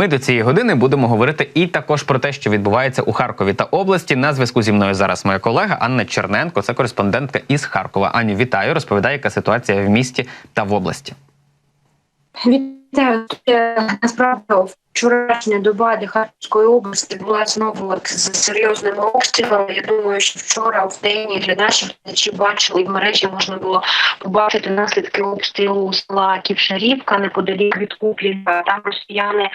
Ми до цієї години будемо говорити і також про те, що відбувається у Харкові та області. На зв'язку зі мною зараз моя колега Анна Черненко, це кореспондентка із Харкова. Аню, вітаю. Розповідає, яка ситуація в місті та в області. Насправді вчорашня доба для Харківської області була знову з серйозними обстрілами. Я думаю, що вчора в день і глядачі глядачі бачили в мережі можна було побачити наслідки обстрілу села Ківшарівка неподалік від Куплінка. Там росіяни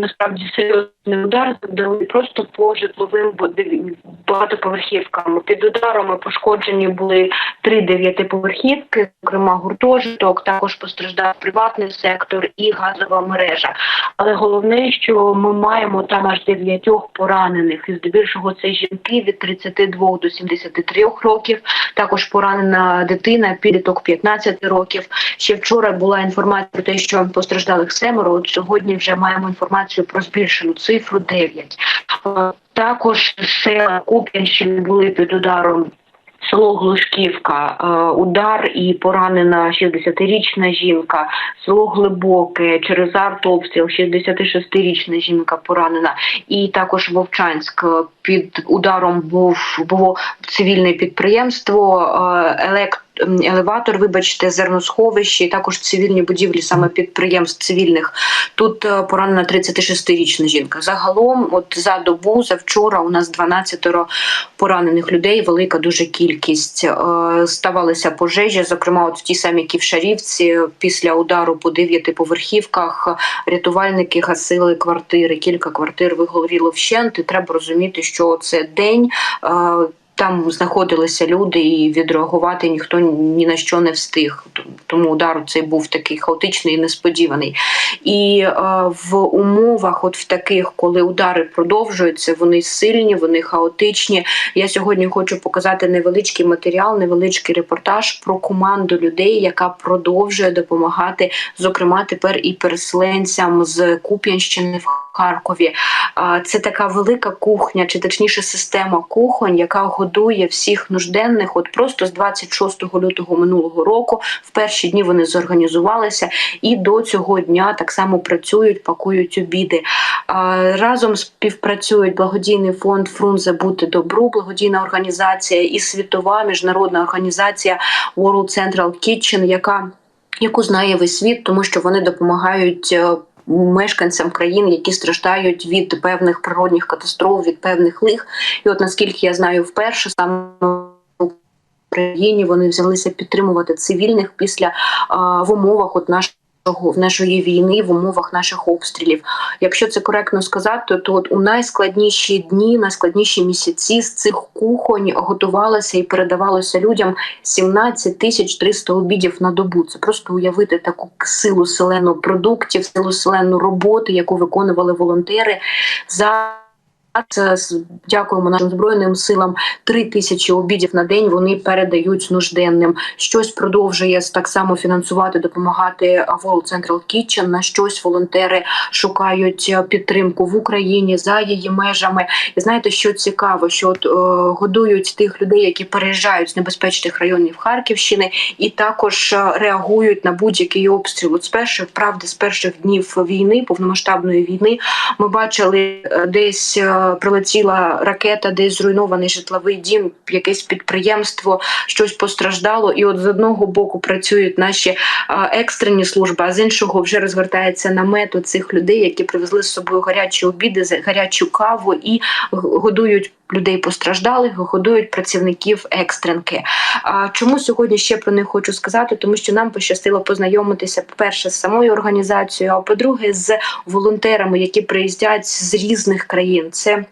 насправді серйозний удар завдали просто по житловим буди- багатоповерхівкам. Під ударами пошкоджені були три дев'ятиповерхівки, зокрема гуртожиток. Також постраждав приватний сектор і газова мережа. Але головне, що ми маємо там аж дев'ятьох поранених. І здебільшого це жінки від 32 до 73 років. Також поранена дитина, підліток 15 років. Ще вчора була інформація про те, що постраждалих семеро. От сьогодні вже маємо інформацію про збільшену цифру 9. Також села Куп'янщини були під ударом. Село Глушківка, е, удар і поранена 60-річна жінка, село Глибоке, через артобстріл, 66-річна жінка поранена, і також Вовчанськ під ударом був було цивільне підприємство, е, елект. Елеватор, вибачте, зерносховище, і також цивільні будівлі, саме підприємств цивільних. Тут е, поранена 36-річна жінка. Загалом, от за добу, за вчора, у нас 12 поранених людей, велика дуже кількість. Е, Ставалися пожежі, зокрема, от в тій самій Ківшарівці, після удару по дев'ятиповерхівках рятувальники гасили квартири. Кілька квартир вигоріло вщент. І треба розуміти, що це день. Там знаходилися люди, і відреагувати ніхто ні на що не встиг. Тому удар цей був такий хаотичний і несподіваний. І е, в умовах, от в таких, коли удари продовжуються, вони сильні, вони хаотичні. Я сьогодні хочу показати невеличкий матеріал, невеличкий репортаж про команду людей, яка продовжує допомагати, зокрема тепер і переселенцям з Куп'янщини в Харкові. Це така велика кухня, чи точніше система кухонь, яка годує всіх нужденних. От просто з 26 лютого минулого року, в перші дні вони зорганізувалися і до цього дня так само працюють, пакують обіди. Разом співпрацюють благодійний фонд Фрунзе Бути добру, благодійна організація і світова міжнародна організація World Central Kitchen, яка яку знає весь світ, тому що вони допомагають. Мешканцям країн, які страждають від певних природних катастроф, від певних лих, і от наскільки я знаю, вперше саме Україні вони взялися підтримувати цивільних після а, в умовах от нашого в нашої війни в умовах наших обстрілів. Якщо це коректно сказати, то от у найскладніші дні, найскладніші місяці з цих кухонь готувалося і передавалося людям 17 тисяч 300 обідів на добу. Це просто уявити таку силу селену продуктів, силу селену роботи, яку виконували волонтери за. Дякуємо нашим збройним силам. Три тисячі обідів на день вони передають нужденним. Щось продовжує так само фінансувати, допомагати World Central Kitchen, На щось волонтери шукають е, підтримку в Україні за її межами. І знаєте, що цікаво, що от, е, годують тих людей, які переїжджають з небезпечних районів Харківщини, і також е, реагують на будь-який обстріл. От з перших правди, з перших днів війни, повномасштабної війни, ми бачили е, десь прилетіла ракета, десь зруйнований житловий дім, якесь підприємство, щось постраждало. І от з одного боку працюють наші екстрені служби, а з іншого вже розвертається намет у цих людей, які привезли з собою гарячі обіди, гарячу каву і годують. Людей постраждалих годують працівників екстренки. А чому сьогодні ще про них хочу сказати? Тому що нам пощастило познайомитися, по-перше, з самою організацією, а по-друге, з волонтерами, які приїздять з різних країн. Це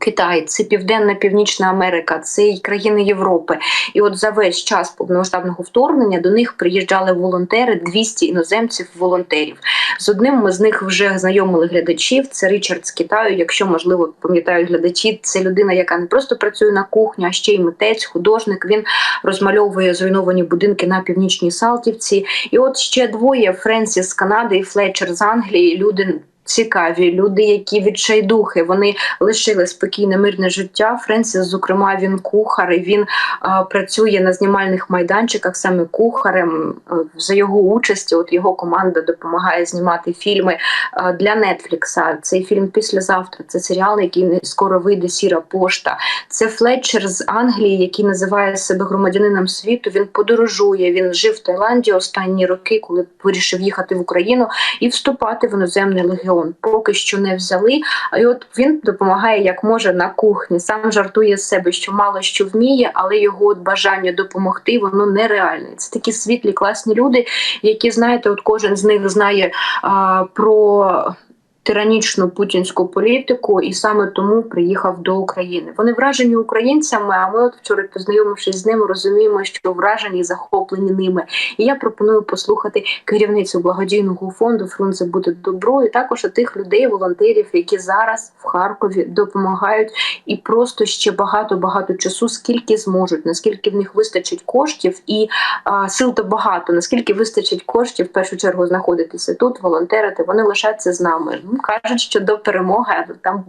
Китай, це Південна Північна Америка, це й країни Європи. І от за весь час повномасштабного вторгнення до них приїжджали волонтери, 200 іноземців-волонтерів. З одним ми з них вже знайомили глядачів. Це Річард з Китаю. Якщо можливо пам'ятають глядачі, це людина, яка не просто працює на кухні, а ще й митець, художник. Він розмальовує зруйновані будинки на північній Салтівці. І от ще двоє Френсіс з Канади і Флетчер з Англії. Люди цікаві, люди, які відчайдухи, вони лишили спокійне мирне життя. Френсіс, зокрема, він кухар, він а, працює на знімальних майданчиках саме кухарем. За його участі, от його команда допомагає знімати фільми е, для Нетфлікса. Цей фільм післязавтра. Це серіал, який скоро вийде Сіра пошта. Це Флетчер з Англії, який називає себе громадянином світу. Він подорожує. Він жив в Таїланді останні роки, коли вирішив їхати в Україну і вступати в іноземний легіон. Поки що не взяли. І от він допомагає як може на кухні. Сам жартує з себе, що мало що вміє, але його от бажання допомогти воно нереальне. Це такі світлі, класні люди, які знаєте, от кожен з них знає а, про. Тиранічну путінську політику і саме тому приїхав до України. Вони вражені українцями. А ми, от вчора познайомившись з ними, розуміємо, що вражені і захоплені ними. І я пропоную послухати керівницю благодійного фонду Фрунзе буде добро, і також тих людей, волонтерів, які зараз в Харкові допомагають, і просто ще багато багато часу, скільки зможуть, наскільки в них вистачить коштів, і а, сил то багато. Наскільки вистачить коштів, в першу чергу знаходитися тут, волонтерити, вони лишаться з нами. Ну кажуть, що до перемоги а там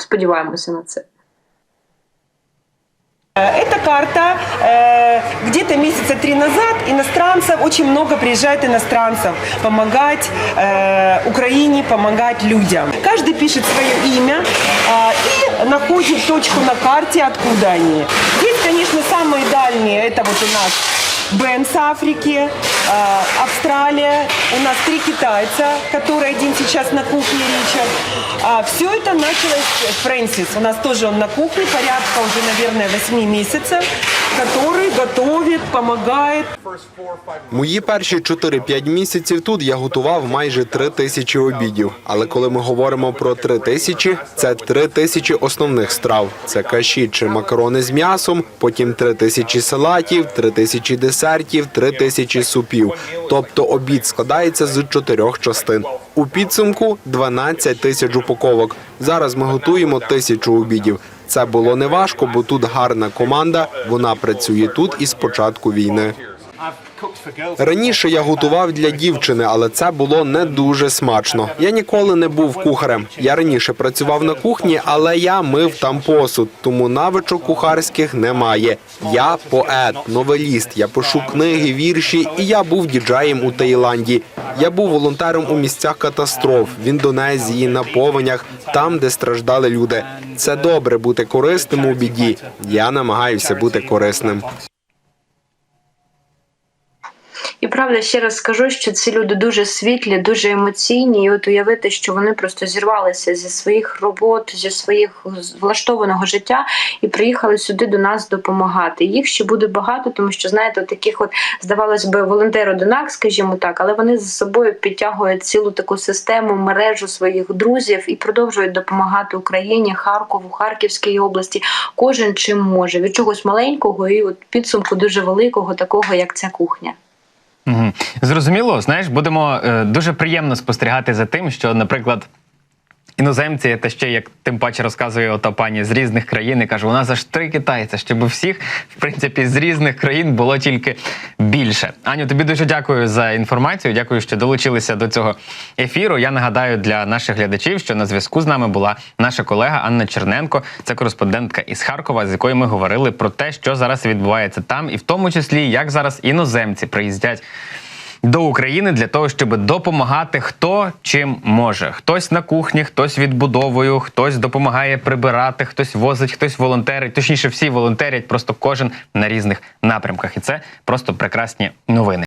сподіваємося на це. Э, Эта карта э, где-то месяца три назад иностранцев, очень много приезжает иностранцев помогать э, Украине, помогать людям. Каждый пишет свое имя э, и находит точку на карте, откуда они. Здесь, конечно, самые дальние, это вот у нас Бен с Африки, э, Австралия, у нас три китайца, который один сейчас на кухне Ричард. А, все это началось с Фрэнсис. У нас тоже он на кухне, порядка уже, наверное, 8 месяцев, который готовит, помогает. Мої перші 4-5 місяців тут я готував майже 3 тисячі обідів. Але коли ми говоримо про 3 тисячі, це 3 тисячі основних страв. Це каші чи макарони з м'ясом, потім 3 тисячі салатів, 3 тисячі десертів, 3 тисячі супів. Тобто обід складається з чотирьох частин. У підсумку 12 тисяч упаковок. Зараз ми готуємо тисячу обідів. Це було неважко, бо тут гарна команда. Вона працює тут із початку війни. Раніше я готував для дівчини, але це було не дуже смачно. Я ніколи не був кухарем. Я раніше працював на кухні, але я мив там посуд, тому навичок кухарських немає. Я поет, новеліст. Я пишу книги, вірші, і я був діджеєм у Таїланді. Я був волонтером у місцях катастроф в Індонезії, на повенях, там, де страждали люди. Це добре бути корисним у біді. Я намагаюся бути корисним. І правда, ще раз скажу, що ці люди дуже світлі, дуже емоційні. І от уявити, що вони просто зірвалися зі своїх робот, зі своїх влаштованого життя і приїхали сюди до нас допомагати. Їх ще буде багато, тому що знаєте, таких от здавалось би волонтер одинак, скажімо так, але вони за собою підтягують цілу таку систему, мережу своїх друзів і продовжують допомагати Україні, Харкову, Харківській області. Кожен чим може від чогось маленького і от підсумку дуже великого, такого як ця кухня. Зрозуміло, знаєш, будемо е, дуже приємно спостерігати за тим, що, наприклад. Іноземці, та ще як тим паче розказує ота пані з різних країн і каже, у нас аж три китайця, щоб всіх, в принципі, з різних країн було тільки більше. Аню, тобі дуже дякую за інформацію. Дякую, що долучилися до цього ефіру. Я нагадаю для наших глядачів, що на зв'язку з нами була наша колега Анна Черненко, це кореспондентка із Харкова, з якою ми говорили про те, що зараз відбувається там, і в тому числі як зараз іноземці приїздять до України для того, щоб допомагати хто чим може. Хтось на кухні, хтось відбудовою, хтось допомагає прибирати, хтось возить, хтось волонтерить. Точніше, всі волонтерять, просто кожен на різних напрямках. І це просто прекрасні новини.